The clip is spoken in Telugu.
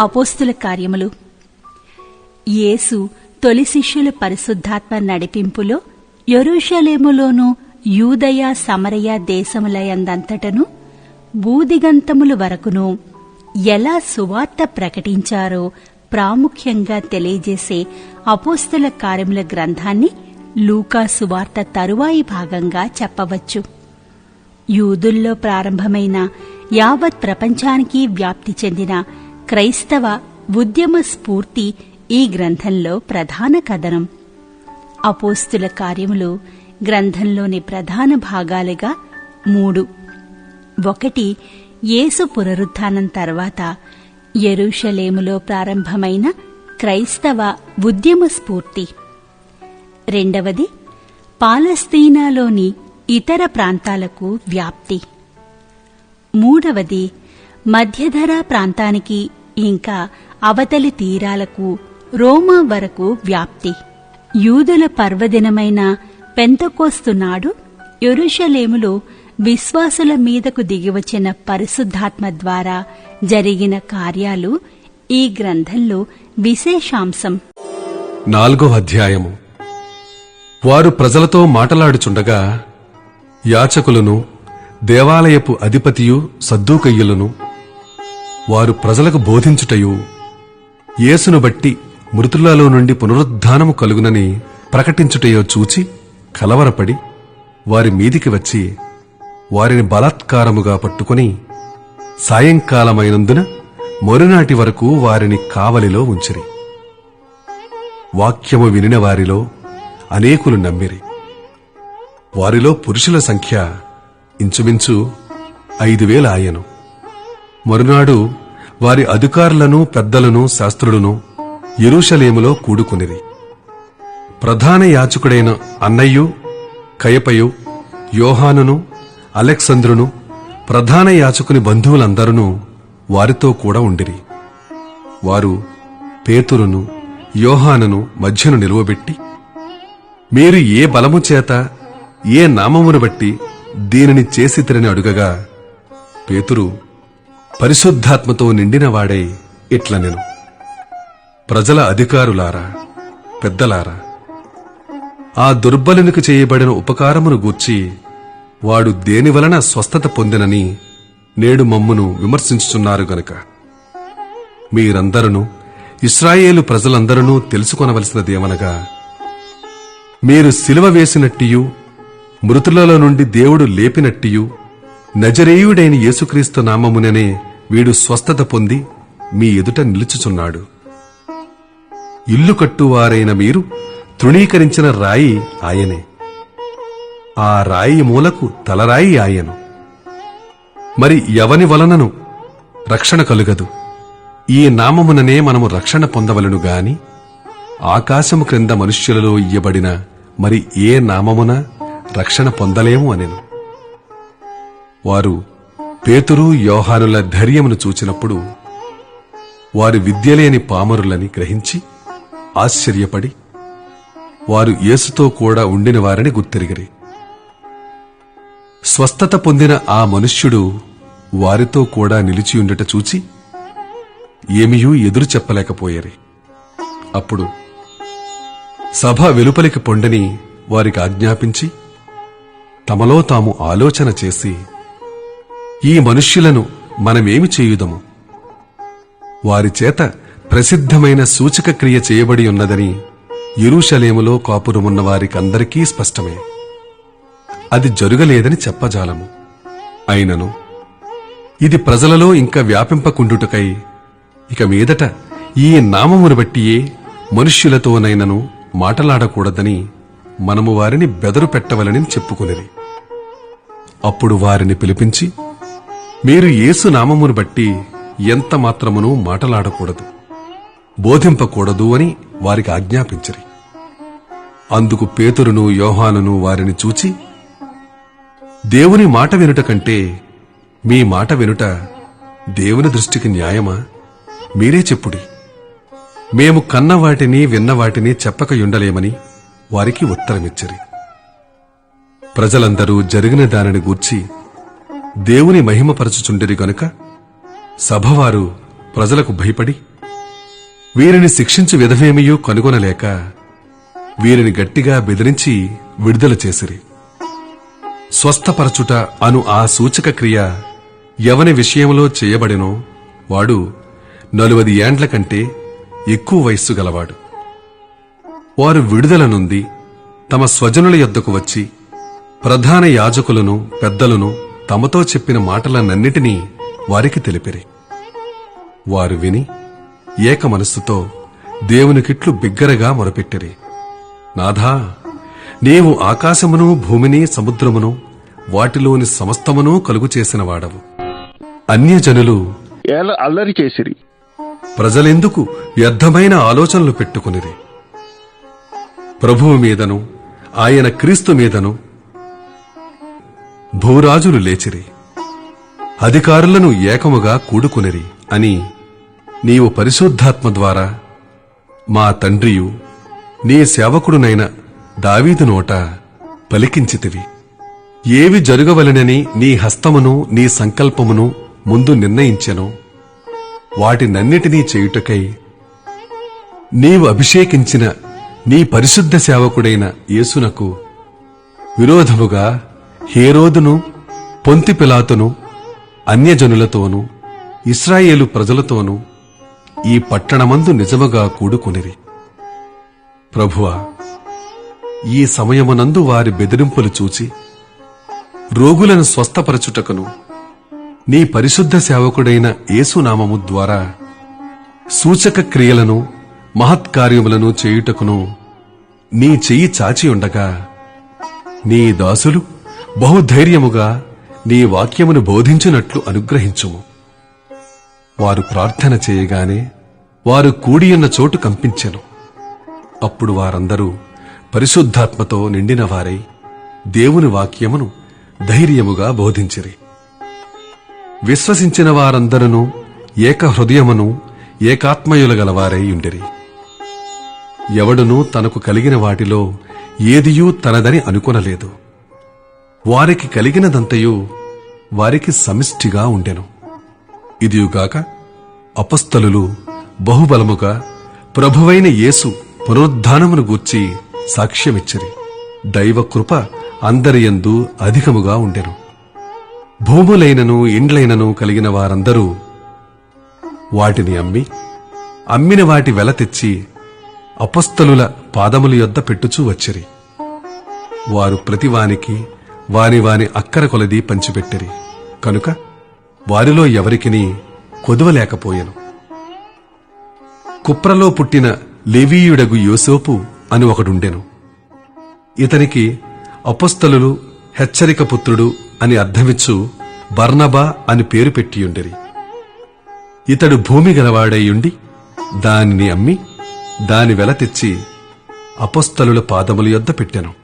అపోస్తుల కార్యములు. యేసు తొలి శిష్యుల పరిశుద్ధాత్మ నడిపింపులో యెరూషలేములోను యూదయ సమరయ దేశములయందంతటను భూదిగంతముల వరకును ఎలా సువార్త ప్రకటించారో ప్రాముఖ్యంగా తెలియజేసే అపోస్తుల కార్యముల గ్రంథాన్ని లూకా సువార్త తరువాయి భాగంగా చెప్పవచ్చు. యూదుల్లో ప్రారంభమైన యావత్ ప్రపంచానికి వ్యాప్తి చెందిన క్రైస్తవ ఉద్యమ స్ఫూర్తి ఈ గ్రంథంలో ప్రధాన కథనం. అపోస్తుల కార్యములు గ్రంథంలోని ప్రధాన భాగాలుగా మూడు. ఒకటి యేసు పునరుత్థానం తర్వాత ఎరుషలేములో ప్రారంభమైన క్రైస్తవ ఉద్యమ స్ఫూర్తి. రెండవది పాలస్తీనాలోని ఇతర ప్రాంతాలకు వ్యాప్తి. మూడవది మధ్యధరా ప్రాంతానికి ఇంకా అవతలి తీరాలకు రోమా వరకు వ్యాప్తి. యూదుల పర్వదినమైన పెంతకోస్తు నాడు యెరూషలేములో విశ్వాసుల మీదకు దిగివచ్చిన పరిశుద్ధాత్మ ద్వారా జరిగిన కార్యాలు ఈ గ్రంథంలో విశేషాంశం. నాలుగో అధ్యాయము. వారు ప్రజలతో మాటలాడుచుండగా యాచకులను దేవాలయపు అధిపతియు సద్దూకయ్యులను వారు ప్రజలకు బోధించుటయు. యేసును బట్టి మృతులలో నుండి పునరుద్ధానము కలుగునని ప్రకటించుటయో చూచి కలవరపడి వారి మీదికి వచ్చి వారిని బలాత్కారముగా పట్టుకుని సాయంకాలమైనందున మరునాటి వరకు వారిని కావలిలో ఉంచిరి. వాక్యము వినిన వారిలో అనేకులు నమ్మిరి. వారిలో పురుషుల సంఖ్య ఇంచుమించు ఐదు వేల ఆయను. మరునాడు వారి అధికారులను పెద్దలను శాస్త్రులను ఎరుషలేములో కూడుకునిరి. ప్రధాన యాచకుడైన అన్నయ్యు కయపయు యోహానును అలెక్సంద్రును ప్రధాన యాచకుని బంధువులందరూ వారితో కూడా ఉండిరి. వారు పేతురును యోహానును మధ్యను నిలువబెట్టి మీరు ఏ బలము చేత ఏ నామమును బట్టి దీనిని చేసి తిరని అడుగగా? పేతురు పరిశుద్ధాత్మతో నిండినవాడై ఇట్ల నేను. ప్రజల అధికారులారా పెద్దలారా ఆ దుర్బలునికి చేయబడిన ఉపకారమును గూర్చి వాడు దేనివలన స్వస్థత పొందినని నేడు మమ్మును విమర్శించుచున్నారు గనుక. మీరందరూ ఇస్రాయేలు ప్రజలందరూ తెలుసుకొనవలసినదేమనగా మీరు సిలువ వేసినట్టియు మృతులలో నుండి దేవుడు లేపినట్టియు నజరేయుడైన యేసుక్రీస్తు నామముననే వీడు స్వస్థత పొంది మీ ఎదుట నిలుచుచున్నాడు. ఇల్లు కట్టువారైన మీరు తృణీకరించిన రాయి ఆయనే. ఆ రాయి మూలకు తలరాయి ఆయను. మరి ఎవని వలనను రక్షణ కలుగదు? ఈ నామముననే మనము రక్షణ పొందవలను గాని ఆకాశము క్రింద మనుష్యులలో ఇయ్యబడిన మరి ఏ నామమున రక్షణ పొందలేము అనెను. వారు పేతురు యోహానుల ధైర్యమును చూచినప్పుడు వారు విద్యలేని పామరులని గ్రహించి ఆశ్చర్యపడి వారు యేసుతో కూడా ఉండిన వారిని గుర్తిరిగిరి. స్వస్థత పొందిన ఆ మనుష్యుడు వారితో కూడా నిలిచియుండట చూచి ఏమియూ ఎదురు చెప్పలేకపోయారు. అప్పుడు సభ వెలుపలికి పొండని వారికి ఆజ్ఞాపించి తమలో తాము ఆలోచన చేసి ఈ మనుష్యులను మనమేమి చేయుదము? వారి చేత ప్రసిద్ధమైన సూచక క్రియ చేయబడి ఉన్నదని ఇరుషలేములో కాపురమున్న వారికందరికీ స్పష్టమే. అది జరుగలేదని చెప్పజాలము. అయినను ఇది ప్రజలలో ఇంకా వ్యాపింపకుండుటకై ఇక మీదట ఈ నామమును బట్టియే మనుష్యులతోనైనను మాటలాడకూడదని మనము వారిని బెదరు పెట్టవలని చెప్పుకునేది అప్పుడు వారిని పిలిపించి మీరు యేసు నామమును బట్టి ఎంత మాత్రమును మాటలాడకూడదు. బోధింపకూడదు అని వారికి ఆజ్ఞాపించిరి. అందుకు పేతురును యోహానును వారిని చూచి దేవుని మాట వినుట కంటే మీ మాట వినుట దేవుని దృష్టికి న్యాయమా? మీరే చెప్పుడి. మేము కన్న వాటిని విన్న వాటిని చెప్పకయుండలేమని వారికి ఉత్తరమిచ్చరి. ప్రజలందరూ జరిగిన దానిని గూర్చి దేవుని మహిమపరచుచుండిరి గనుక సభవారు ప్రజలకు భయపడి వీరిని శిక్షించు విధమేమియో కనుగొనలేక వీరిని గట్టిగా బెదిరించి విడుదల చేసిరి. స్వస్థపరచుట అను ఆ సూచక క్రియ ఎవని విషయంలో చేయబడినో వాడు నలువది ఏండ్ల కంటే ఎక్కువ వయస్సు గలవాడు. వారు విడుదల నుండి తమ స్వజనుల యొద్దకు వచ్చి ప్రధాన యాజకులను పెద్దలను తమతో చెప్పిన మాటలనన్నిటినీ వారికి తెలిపిరి. వారు విని ఏక మనస్సుతో దేవునికిట్లు బిగ్గరగా మొరపెట్టిరి. నాథా నీవు ఆకాశమును భూమిని సముద్రమును వాటిలోని సమస్తమును కలుగు చేసిన వాడవు. అన్యజనులు అల్లరి చేసిరి. ప్రజలెందుకు వ్యర్థమైన ఆలోచనలు పెట్టుకునిరి? ప్రభువు మీదను ఆయన క్రీస్తు మీదను భూరాజులు లేచిరి. అధికారులను ఏకముగా కూడుకునిరి అని నీవు పరిశుద్ధాత్మ ద్వారా మా తండ్రియు నీ సేవకుడునైన దావీదు నోట పలికించితివి. ఏవి జరుగవలెనని నీ హస్తమును నీ సంకల్పమును ముందు నిర్ణయించెను. వాటినన్నిటినీ చేయుటకై నీవు అభిషేకించిన నీ పరిశుద్ధ సేవకుడైన యేసునకు విరోధముగా హేరోదును పొంతి పిలాతును అన్యజనులతోనూ ఇస్రాయేలు ప్రజలతోనూ ఈ పట్టణమందు నిజముగా కూడుకునిరి. ప్రభువా ఈ సమయమునందు వారి బెదిరింపులు చూచి రోగులను స్వస్థపరచుటకును నీ పరిశుద్ధ సేవకుడైన యేసునామము ద్వారా సూచక క్రియలను మహత్కార్యములను చేయుటకును నీ చెయ్యి చాచి ఉండగా నీ దాసులు బహుధైర్యముగా నీ వాక్యమును బోధించినట్లు అనుగ్రహించుము. వారు ప్రార్థన చేయగానే వారు కూడియున్న చోటు కంపించెను. అప్పుడు వారందరూ పరిశుద్ధాత్మతో నిండిన వారై దేవుని వాక్యమును ధైర్యముగా బోధించిరి. విశ్వసించిన వారందరూ ఏక హృదయమును ఏకాత్మయుల గలవారై ఉండిరి. ఎవడునూ తనకు కలిగిన వాటిలో ఏదియూ తనదని అనుకొనలేదు. వారికి కలిగినదంతయు వారికి సమిష్టిగా ఉండెను. ఇదియుగాక అపస్థలులు బహుబలముగా ప్రభువైన యేసు పునరుద్ధానమును గూర్చి సాక్ష్యమిచ్చిరి. దైవకృప అందరియందు అధికముగా ఉండెను. భూములైనను ఇండ్లైనను కలిగిన వారందరూ వాటిని అమ్మి అమ్మిన వాటి వెల తెచ్చి అపస్థలుల పాదముల యొద్ద పెట్టుచూ వచ్చిరి. వారు ప్రతివానికి వాని వాని అక్కర కొలది పంచిపెట్టిరి. కనుక వారిలో ఎవరికిని కొదువలేకపోయెను. కుప్రలో పుట్టిన లేవీయుడగు యోసోపు అని ఒకడుండెను. ఇతనికి అపస్తలులు హెచ్చరిక పుత్రుడు అని అర్థమిచ్చు బర్నబా అని పేరు పెట్టియుండిరి. ఇతడు భూమి గలవాడైయుండి దానిని అమ్మి దాని వెల తెచ్చి అపస్తలుల పాదముల యొద్ద పెట్టెను.